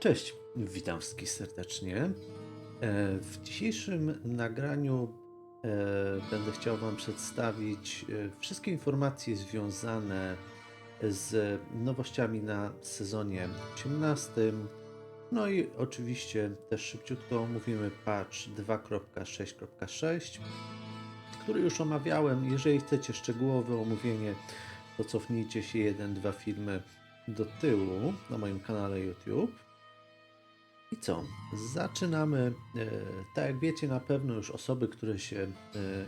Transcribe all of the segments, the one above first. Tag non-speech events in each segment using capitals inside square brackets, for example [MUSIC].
Cześć, witam wszystkich serdecznie. E, W dzisiejszym nagraniu e, będę chciał Wam przedstawić e, wszystkie informacje związane z nowościami na sezonie 18. No i oczywiście też szybciutko omówimy patch 2.6.6, który już omawiałem. Jeżeli chcecie szczegółowe omówienie, to cofnijcie się jeden, dwa filmy do tyłu na moim kanale YouTube. I co? Zaczynamy. E, tak jak wiecie, na pewno już osoby, które się e,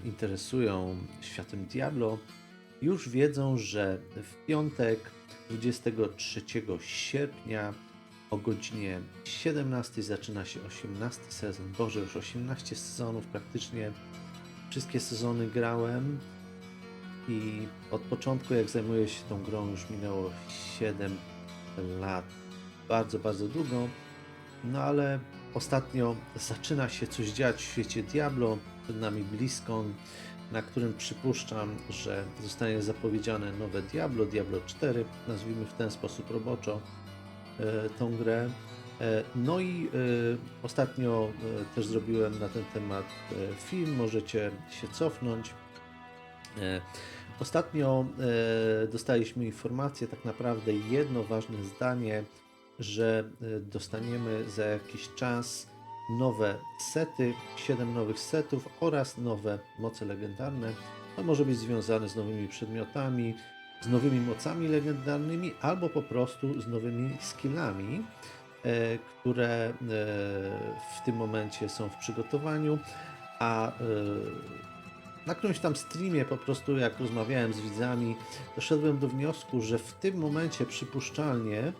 interesują światem Diablo, już wiedzą, że w piątek 23 sierpnia o godzinie 17 zaczyna się 18 sezon. Boże, już 18 sezonów praktycznie. Wszystkie sezony grałem i od początku, jak zajmuję się tą grą, już minęło 7 lat. Bardzo, bardzo długo. No ale ostatnio zaczyna się coś dziać w świecie Diablo, przed nami BlizzCon, na którym przypuszczam, że zostanie zapowiedziane nowe Diablo, Diablo 4, nazwijmy w ten sposób roboczo e, tą grę. E, No i e, ostatnio e, też zrobiłem na ten temat e, film, możecie się cofnąć. E, Ostatnio e, dostaliśmy informację, tak naprawdę jedno ważne zdanie, że e, dostaniemy za jakiś czas nowe sety, 7 nowych setów oraz nowe moce legendarne. To może być związane z nowymi przedmiotami, z nowymi mocami legendarnymi albo po prostu z nowymi skillami, e, które e, w tym momencie są w przygotowaniu, a na którymś tam streamie po prostu jak rozmawiałem z widzami, doszedłem do wniosku, że w tym momencie przypuszczalnie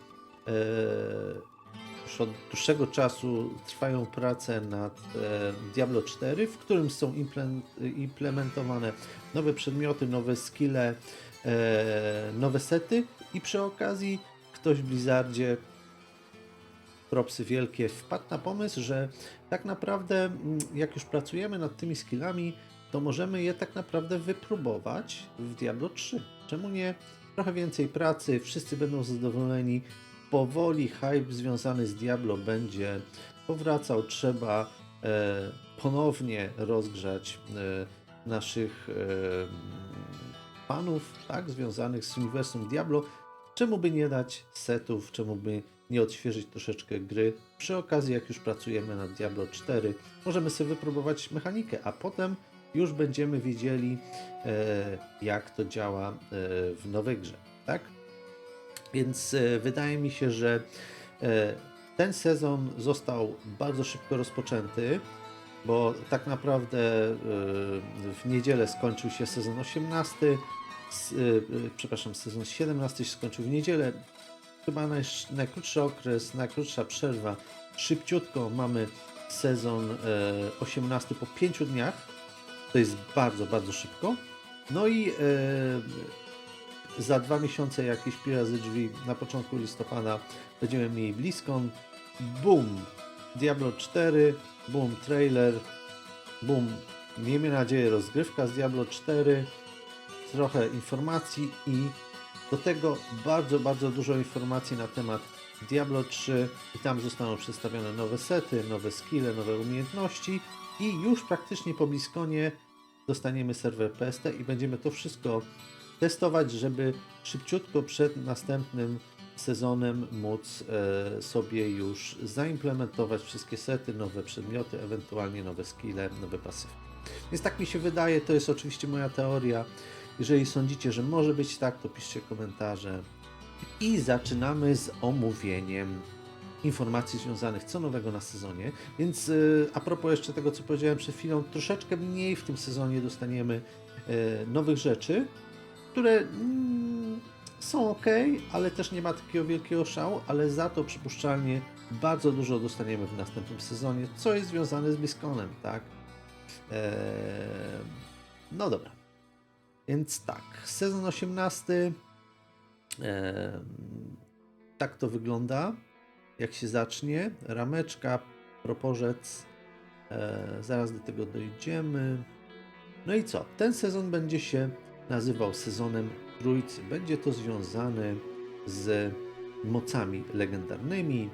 już od dłuższego czasu trwają prace nad e, Diablo 4, w którym są imple- implementowane nowe przedmioty, nowe skille, e, nowe sety i przy okazji ktoś w Blizzardzie propsy wielkie wpadł na pomysł, że tak naprawdę mm, jak już pracujemy nad tymi skillami, to możemy je tak naprawdę wypróbować w Diablo 3. Czemu nie? Trochę więcej pracy, wszyscy będą zadowoleni. Powoli hype związany z Diablo będzie powracał. Trzeba e, ponownie rozgrzać e, naszych e, fanów, tak, związanych z uniwersum Diablo. Czemu by nie dać setów, czemu by nie odświeżyć troszeczkę gry? Przy okazji, jak już pracujemy nad Diablo 4, możemy sobie wypróbować mechanikę, a potem już będziemy wiedzieli, jak to działa w nowej grze, tak? Więc e, wydaje mi się, że e, ten sezon został bardzo szybko rozpoczęty, bo tak naprawdę e, w niedzielę skończył się sezon 18, s- e, e, przepraszam, sezon 17 się skończył w niedzielę. Chyba najkrótszy okres, najkrótsza przerwa. Szybciutko mamy sezon e, 18 po 5 dniach. To jest bardzo, bardzo szybko. No i za dwa miesiące jakieś pirazy drzwi na początku listopada będziemy mieli BlizzCon. Boom! Diablo 4, boom trailer, boom, miejmy nadzieję rozgrywka z Diablo 4, trochę informacji i do tego bardzo, bardzo dużo informacji na temat Diablo 3 i tam zostaną przedstawione nowe sety, nowe skille, nowe umiejętności i już praktycznie po BlizzConie dostaniemy serwer PST i będziemy to wszystko testować, żeby szybciutko przed następnym sezonem móc e, sobie już zaimplementować wszystkie sety, nowe przedmioty, ewentualnie nowe skille, nowe pasywki. Więc tak mi się wydaje, to jest oczywiście moja teoria. Jeżeli sądzicie, że może być tak, to piszcie komentarze. I zaczynamy z omówieniem informacji związanych co nowego na sezonie. Więc y, a propos jeszcze tego, co powiedziałem przed chwilą, troszeczkę mniej w tym sezonie dostaniemy y, nowych rzeczy, które mm, są ok, ale też nie ma takiego wielkiego szału, ale za to przypuszczalnie bardzo dużo dostaniemy w następnym sezonie, co jest związane z BlizzConem, tak? Eee, no dobra. Więc tak, sezon 18. em, tak to wygląda. Jak się zacznie, rameczka, proporzec. E, zaraz do tego dojdziemy. No i co? Ten sezon będzie się nazywał sezonem Trójcy. Będzie to związane z mocami legendarnymi,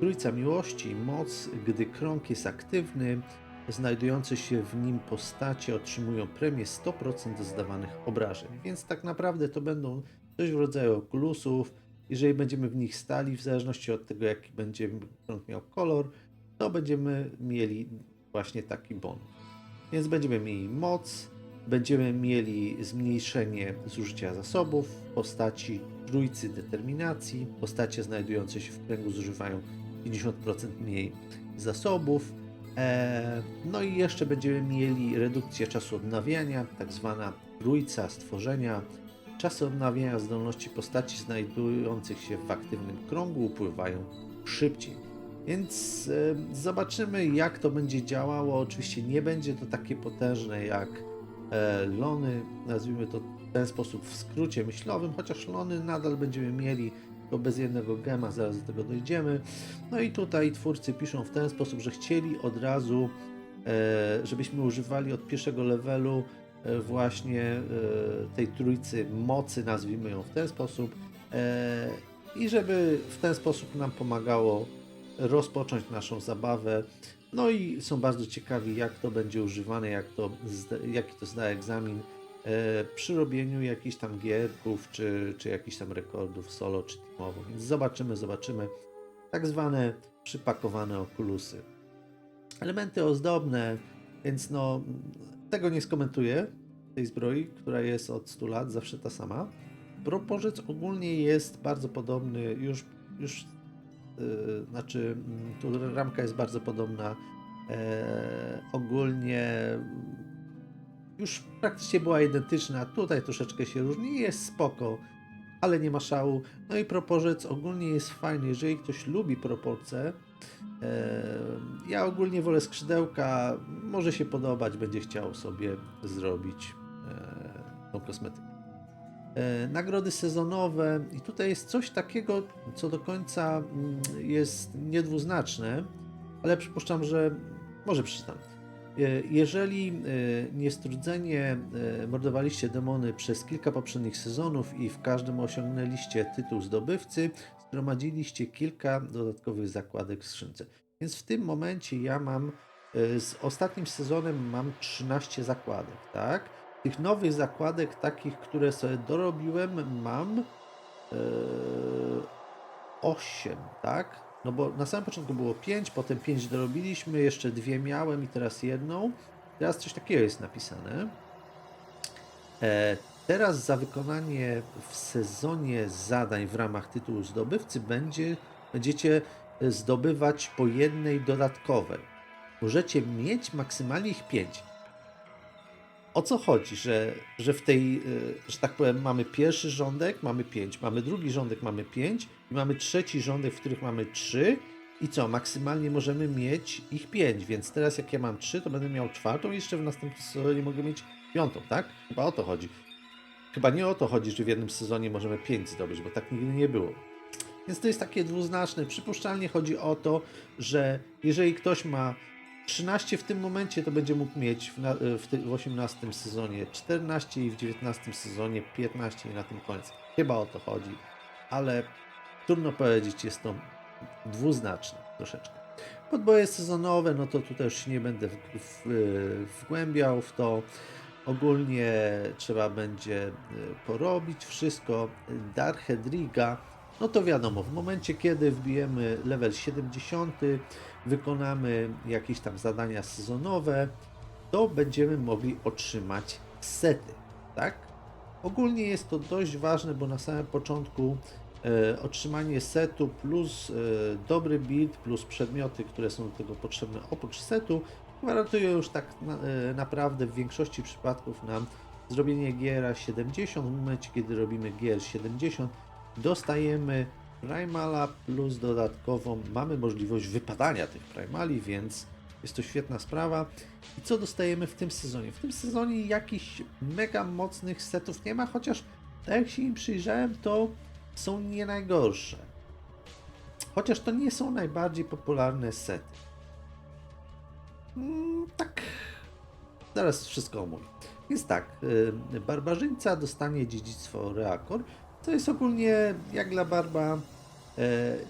Trójca Miłości, moc, gdy krąg jest aktywny, znajdujące się w nim postacie otrzymują premię 100% zdawanych obrażeń. Więc tak naprawdę to będą coś w rodzaju okulusów. Jeżeli będziemy w nich stali, w zależności od tego, jaki będzie krąg miał kolor, to będziemy mieli właśnie taki bonus. Więc będziemy mieli moc, będziemy mieli zmniejszenie zużycia zasobów w postaci trójcy determinacji. Postacie znajdujące się w kręgu zużywają 50% mniej zasobów. E, No i jeszcze będziemy mieli redukcję czasu odnawiania, tak zwana trójca stworzenia. Czasy odnawiania zdolności postaci znajdujących się w aktywnym krągu upływają szybciej. Więc e, zobaczymy, jak to będzie działało. Oczywiście nie będzie to takie potężne jak lony, nazwijmy to w ten sposób w skrócie myślowym, chociaż lony nadal będziemy mieli, tylko bez jednego gema, zaraz do tego dojdziemy. No i tutaj twórcy piszą w ten sposób, że chcieli od razu, e, żebyśmy używali od pierwszego levelu e, właśnie e, tej trójcy mocy, nazwijmy ją w ten sposób, e, i żeby w ten sposób nam pomagało rozpocząć naszą zabawę. No i są bardzo ciekawi, jak to będzie używane, jak to, jaki to zda egzamin e, przy robieniu jakichś tam gierków, czy, czy jakichś tam rekordów solo, czy teamowo. Więc zobaczymy, zobaczymy. Tak zwane przypakowane okulusy. Elementy ozdobne, więc no tego nie skomentuję, tej zbroi, która jest od 100 lat, zawsze ta sama. Proporzec ogólnie jest bardzo podobny, już, już znaczy mm, tu ramka jest bardzo podobna. E, ogólnie już praktycznie była identyczna, tutaj troszeczkę się różni, jest spoko, ale nie ma szału. No i proporzec ogólnie jest fajny, jeżeli ktoś lubi proporce, e, ja ogólnie wolę skrzydełka, może się podobać, będzie chciał sobie zrobić e, tą kosmetykę. E, Nagrody sezonowe i tutaj jest coś takiego, co do końca mm, jest niedwuznaczne, ale przypuszczam, że może przeczytam. E, Jeżeli e, niestrudzenie mordowaliście demony przez kilka poprzednich sezonów i w każdym osiągnęliście tytuł zdobywcy, zgromadziliście kilka dodatkowych zakładek w skrzynce. Więc w tym momencie ja mam z ostatnim sezonem mam 13 zakładek, tak? Tych nowych zakładek, takich, które sobie dorobiłem, mam e, 8, tak? No bo na samym początku było 5, potem 5 dorobiliśmy, jeszcze dwie miałem i teraz jedną. Teraz coś takiego jest napisane. E, teraz za wykonanie w sezonie zadań w ramach tytułu zdobywcy będzie, będziecie e, zdobywać po jednej dodatkowej. Możecie mieć maksymalnie ich 5. O co chodzi, że, że w tej, y, że tak powiem, mamy pierwszy rządek, mamy 5, mamy drugi rządek, mamy 5 i mamy trzeci rządek, w których mamy 3 i co, maksymalnie możemy mieć ich 5, więc teraz jak ja mam 3, to będę miał czwartą i jeszcze w następnym sezonie mogę mieć piątą, tak? Chyba o to chodzi. Chyba nie o to chodzi, że w jednym sezonie możemy 5 zdobyć, bo tak nigdy nie było. Więc to jest takie dwuznaczne. Przypuszczalnie chodzi o to, że jeżeli ktoś ma 13 w tym momencie, to będzie mógł mieć w, na, w, ty, w 18 sezonie 14 i w 19 sezonie 15 i na tym koniec. Chyba o to chodzi, ale trudno powiedzieć, jest to dwuznaczne troszeczkę. Podboje sezonowe, no to tutaj już nie będę w, w, wgłębiał w to. Ogólnie trzeba będzie y, porobić wszystko. Darhedriga, no to wiadomo, w momencie kiedy wbijemy level 70, wykonamy jakieś tam zadania sezonowe, to będziemy mogli otrzymać sety, tak? Ogólnie jest to dość ważne, bo na samym początku e, otrzymanie setu plus e, dobry build plus przedmioty, które są do tego potrzebne oprócz setu, gwarantuje już tak na, e, naprawdę w większości przypadków nam zrobienie GR 70. W momencie, kiedy robimy GR 70, dostajemy Primala plus dodatkową mamy możliwość wypadania tych Primali, więc jest to świetna sprawa. I co dostajemy w tym sezonie? W tym sezonie jakichś mega mocnych setów nie ma, chociaż tak jak się im przyjrzałem, to są nie najgorsze. Chociaż to nie są najbardziej popularne sety. Mm, tak. Zaraz wszystko omówię. Więc tak, y, barbarzyńca dostanie dziedzictwo Reakor. To jest ogólnie jak dla Barba e,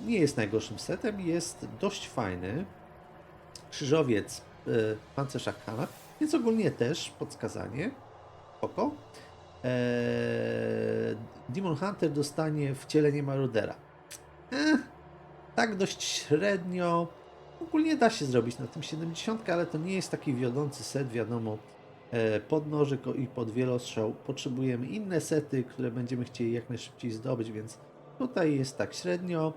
nie jest najgorszym setem, jest dość fajny. Krzyżowiec, e, pancerz Akhana, więc ogólnie też podskazanie. Spoko. Eee, Demon Hunter dostanie wcielenie Marodera. Eh, tak dość średnio. Ogólnie da się zrobić na tym 70, ale to nie jest taki wiodący set, wiadomo. E, pod nożyk i pod wielostrzał potrzebujemy inne sety, które będziemy chcieli jak najszybciej zdobyć, więc tutaj jest tak średnio.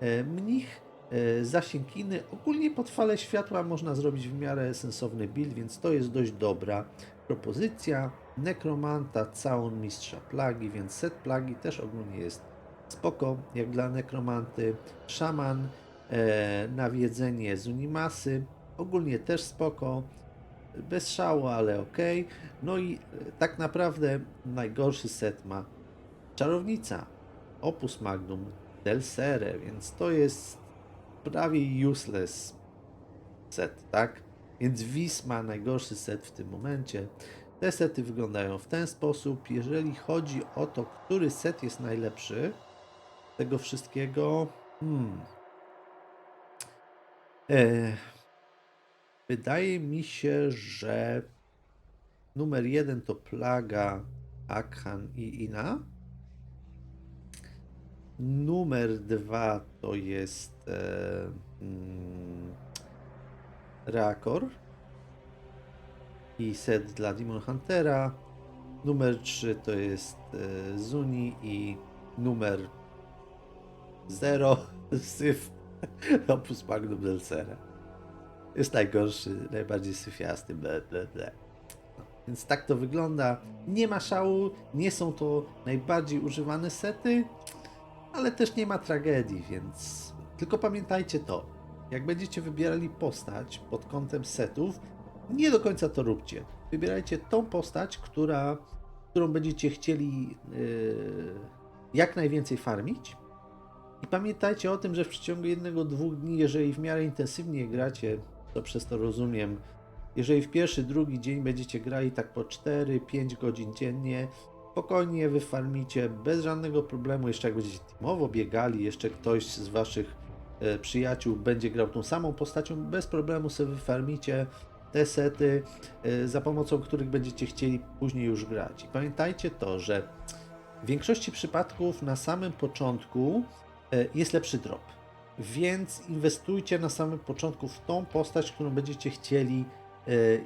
E, mnich, e, zasięg inny. Ogólnie pod falę światła można zrobić w miarę sensowny build, więc to jest dość dobra propozycja. Nekromanta, całun mistrza plagi, więc set plagi też ogólnie jest spoko, jak dla nekromanty. Szaman, nawiedzenie z Unimasy, ogólnie też spoko. Bez szału, ale ok. No i e, tak naprawdę najgorszy set ma czarownica, Opus Magnum, Delsere, więc to jest prawie useless set, tak? Więc Vis ma najgorszy set w tym momencie. Te sety wyglądają w ten sposób. Jeżeli chodzi o to, który set jest najlepszy tego wszystkiego, hmm. E, wydaje mi się, że numer jeden to Plaga, Akhan i Ina. Numer dwa to jest e, mm, Reakor i set dla Demon Huntera. Numer 3 to jest e, Zuni i numer 0 [LAUGHS] Syf Opus Magnum Delsera. Jest najgorszy, najbardziej syfiasty, ble, ble, ble. Więc tak to wygląda. Nie ma szału, nie są to najbardziej używane sety, ale też nie ma tragedii, więc tylko pamiętajcie to. Jak będziecie wybierali postać pod kątem setów, nie do końca to róbcie. Wybierajcie tą postać, która, którą będziecie chcieli yy, jak najwięcej farmić. I pamiętajcie o tym, że w przeciągu jednego, dwóch dni, jeżeli w miarę intensywnie gracie, to przez to rozumiem, jeżeli w pierwszy, drugi dzień będziecie grali tak po 4-5 godzin dziennie, spokojnie wyfarmicie bez żadnego problemu. Jeszcze jak będziecie teamowo biegali, jeszcze ktoś z waszych e, przyjaciół będzie grał tą samą postacią, bez problemu sobie wyfarmicie te sety, e, za pomocą których będziecie chcieli później już grać. I pamiętajcie to, że w większości przypadków na samym początku e, jest lepszy drop. Więc inwestujcie na samym początku w tą postać, którą będziecie chcieli e, e,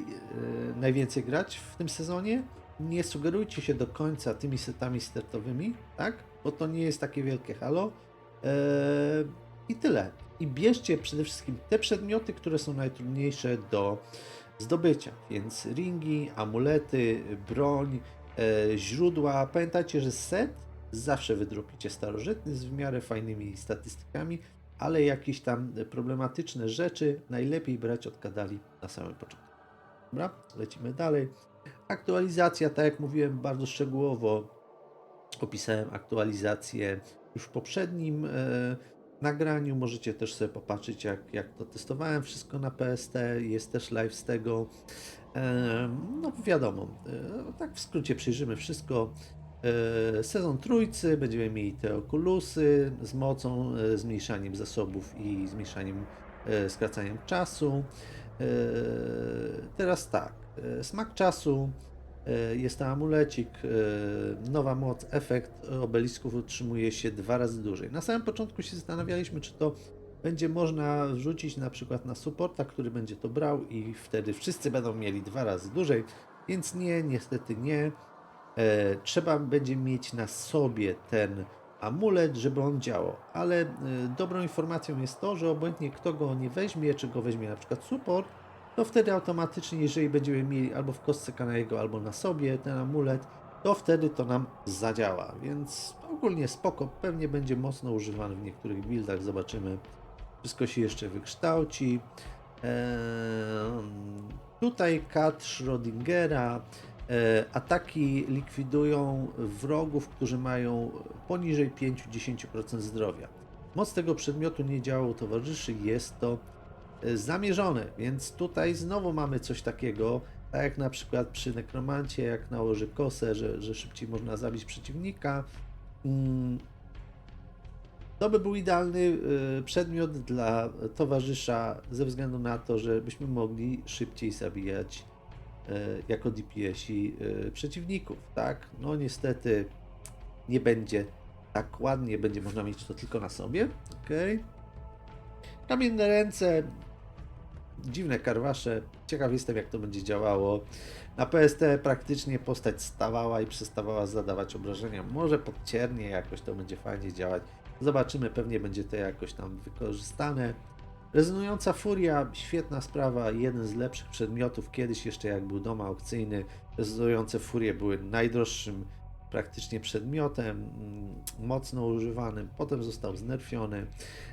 najwięcej grać w tym sezonie. Nie sugerujcie się do końca tymi setami startowymi, tak? Bo to nie jest takie wielkie halo. E, I tyle. I bierzcie przede wszystkim te przedmioty, które są najtrudniejsze do zdobycia. Więc ringi, amulety, broń, e, źródła. Pamiętajcie, że set zawsze wydropicie starożytny z w miarę fajnymi statystykami, ale jakieś tam problematyczne rzeczy najlepiej brać od kadali na samym początku. Dobra, lecimy dalej. Aktualizacja, tak jak mówiłem, bardzo szczegółowo opisałem aktualizację już w poprzednim e, nagraniu. Możecie też sobie popatrzeć, jak, jak to testowałem wszystko na PST. Jest też live z tego. E, no wiadomo, e, tak w skrócie przyjrzymy wszystko. E, Sezon trójcy, będziemy mieli te okulusy z mocą, e, zmniejszaniem zasobów i zmniejszaniem, e, skracaniem czasu. Teraz tak, smak czasu, jest to amulecik, nowa moc, efekt obelisków utrzymuje się dwa razy dłużej. Na samym początku się zastanawialiśmy, czy to będzie można wrzucić na przykład na supporta, który będzie to brał i wtedy wszyscy będą mieli dwa razy dłużej, więc nie, niestety nie. E, trzeba będzie mieć na sobie ten amulet, żeby on działał. Ale e, dobrą informacją jest to, że obojętnie kto go nie weźmie, czy go weźmie na przykład support, to wtedy automatycznie, jeżeli będziemy mieli albo w kostce Kanajego, albo na sobie ten amulet, to wtedy to nam zadziała. Więc ogólnie spoko, pewnie będzie mocno używany w niektórych buildach, zobaczymy. Wszystko się jeszcze wykształci. Eee, tutaj kat Schrödingera. E, ataki likwidują wrogów, którzy mają poniżej 5-10% zdrowia. Moc tego przedmiotu nie działa u towarzyszy, jest to e, zamierzone, więc tutaj znowu mamy coś takiego, tak jak na przykład przy nekromancie, jak nałoży kosę, że, że szybciej można zabić przeciwnika. Mm, To by był idealny y, przedmiot dla towarzysza ze względu na to, żebyśmy mogli szybciej zabijać jako DPS-i y, przeciwników, tak? No niestety nie będzie tak ładnie, będzie można mieć to tylko na sobie, okej? Kamienne ręce, dziwne karwasze, ciekaw jestem jak to będzie działało. Na PST praktycznie postać stawała i przestawała zadawać obrażenia. Może podciernie jakoś to będzie fajnie działać. Zobaczymy, pewnie będzie to jakoś tam wykorzystane. Rezonująca furia, świetna sprawa, jeden z lepszych przedmiotów. Kiedyś jeszcze jak był dom aukcyjny, rezonujące furie były najdroższym praktycznie przedmiotem, mm, mocno używanym, potem został znerfiony.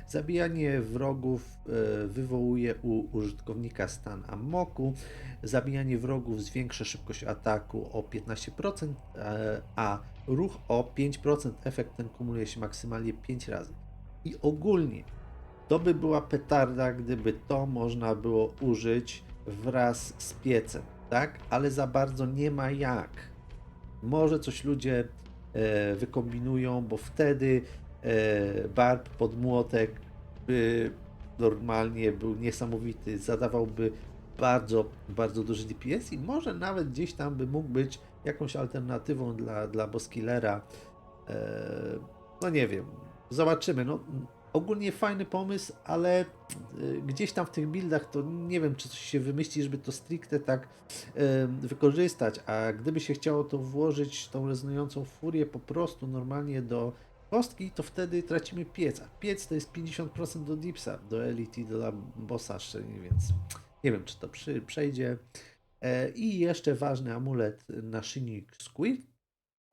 Zabijanie wrogów e, wywołuje u użytkownika stan amoku. Zabijanie wrogów zwiększa szybkość ataku o 15%, e, a ruch o 5%. Efekt ten kumuluje się maksymalnie 5 razy. I ogólnie to by była petarda, gdyby to można było użyć wraz z piecem, tak? Ale za bardzo nie ma jak. Może coś ludzie e, wykombinują, bo wtedy e, barb pod młotek by normalnie był niesamowity, zadawałby bardzo, bardzo duży DPS i może nawet gdzieś tam by mógł być jakąś alternatywą dla, dla Boskillera. E, no nie wiem, zobaczymy. No, ogólnie fajny pomysł, ale y, gdzieś tam w tych buildach to nie wiem, czy coś się wymyśli, żeby to stricte tak e, wykorzystać, a gdyby się chciało to włożyć, tą rezonującą furię po prostu normalnie do kostki, to wtedy tracimy piec, a piec to jest 50% do dipsa, do elite i do bossa szczególnie, więc nie wiem, czy to przy, przejdzie. E, I jeszcze ważny amulet naszyjnik Squid.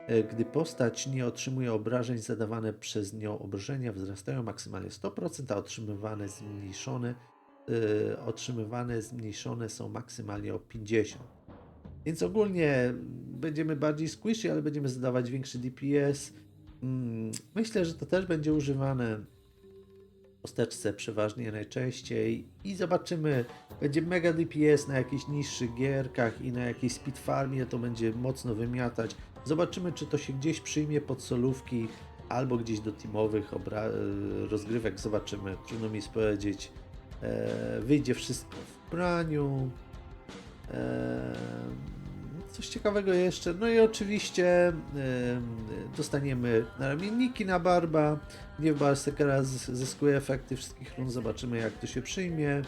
E, Gdy postać nie otrzymuje obrażeń, zadawane przez nią obrażenia wzrastają maksymalnie 100%, a otrzymywane zmniejszone, e, otrzymywane zmniejszone są maksymalnie o 50%. Więc ogólnie będziemy bardziej squishy, ale będziemy zadawać większy DPS. Mm, Myślę, że to też będzie używane w posteczce przeważnie najczęściej i zobaczymy, będzie mega DPS na jakichś niższych gierkach i na jakiejś speed farmie to będzie mocno wymiatać. Zobaczymy, czy to się gdzieś przyjmie pod solówki albo gdzieś do teamowych e, rozgrywek. Zobaczymy, trudno mi powiedzieć. E, wyjdzie wszystko w praniu. E, coś ciekawego jeszcze. No i oczywiście e, dostaniemy naramienniki na barba. Nie w Barsekera zyskuje efekty wszystkich run. Zobaczymy, jak to się przyjmie.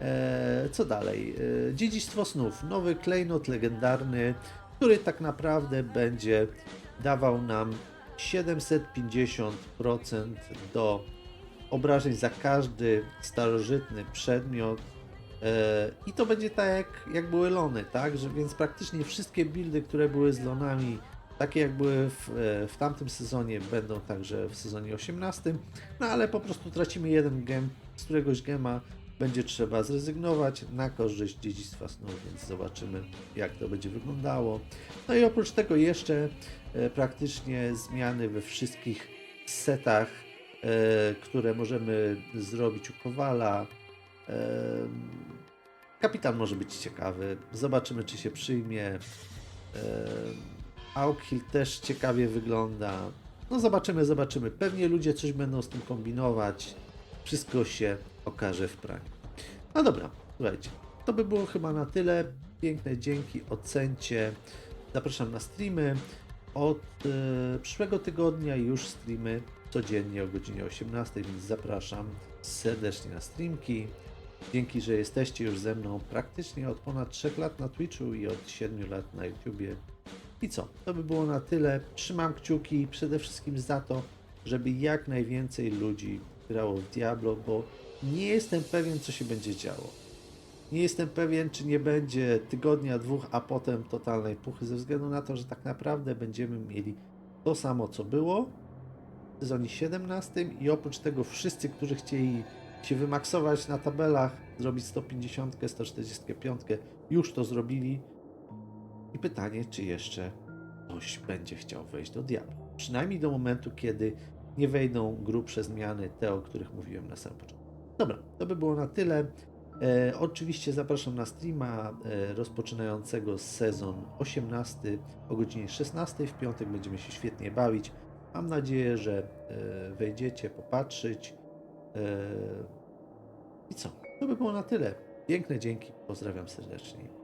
E, co dalej? E, Dziedzictwo snów. Nowy klejnot legendarny, który tak naprawdę będzie dawał nam 750% do obrażeń za każdy starożytny przedmiot. E, I to będzie tak jak, jak były lony, tak? Że więc praktycznie wszystkie buildy, które były z lonami, takie jak były w, e, w tamtym sezonie, będą także w sezonie 18. No ale po prostu tracimy jeden gem, z któregoś gema będzie trzeba zrezygnować na korzyść dziedzictwa snu, więc zobaczymy jak to będzie wyglądało. No i oprócz tego jeszcze e, praktycznie zmiany we wszystkich setach, e, które możemy zrobić u Kowala. E, kapitan może być ciekawy, zobaczymy czy się przyjmie. Aukhill też ciekawie wygląda. No zobaczymy, zobaczymy. Pewnie ludzie coś będą z tym kombinować. Wszystko się okaże w praniu. No dobra, słuchajcie. To by było chyba na tyle. Piękne dzięki, ocencie. Zapraszam na streamy. Od e, przyszłego tygodnia już streamy codziennie o godzinie 18, więc zapraszam serdecznie na streamki. Dzięki, że jesteście już ze mną praktycznie od ponad 3 lat na Twitchu i od 7 lat na YouTubie. I co? To by było na tyle. Trzymam kciuki przede wszystkim za to, żeby jak najwięcej ludzi grało w Diablo, bo nie jestem pewien, co się będzie działo. Nie jestem pewien, czy nie będzie tygodnia, dwóch, a potem totalnej puchy, ze względu na to, że tak naprawdę będziemy mieli to samo, co było w sezonie 17 i oprócz tego wszyscy, którzy chcieli się wymaksować na tabelach, zrobić 150, 145, już to zrobili. I pytanie, czy jeszcze ktoś będzie chciał wejść do Diablo. Przynajmniej do momentu, kiedy nie wejdą grubsze zmiany, te, o których mówiłem na samym początku. Dobra, to by było na tyle. E, oczywiście zapraszam na streama e, rozpoczynającego sezon 18 o godzinie 16. W piątek będziemy się świetnie bawić, Mam nadzieję, że e, wejdziecie popatrzeć. E, I co? To by było na tyle. Piękne dzięki. Pozdrawiam serdecznie.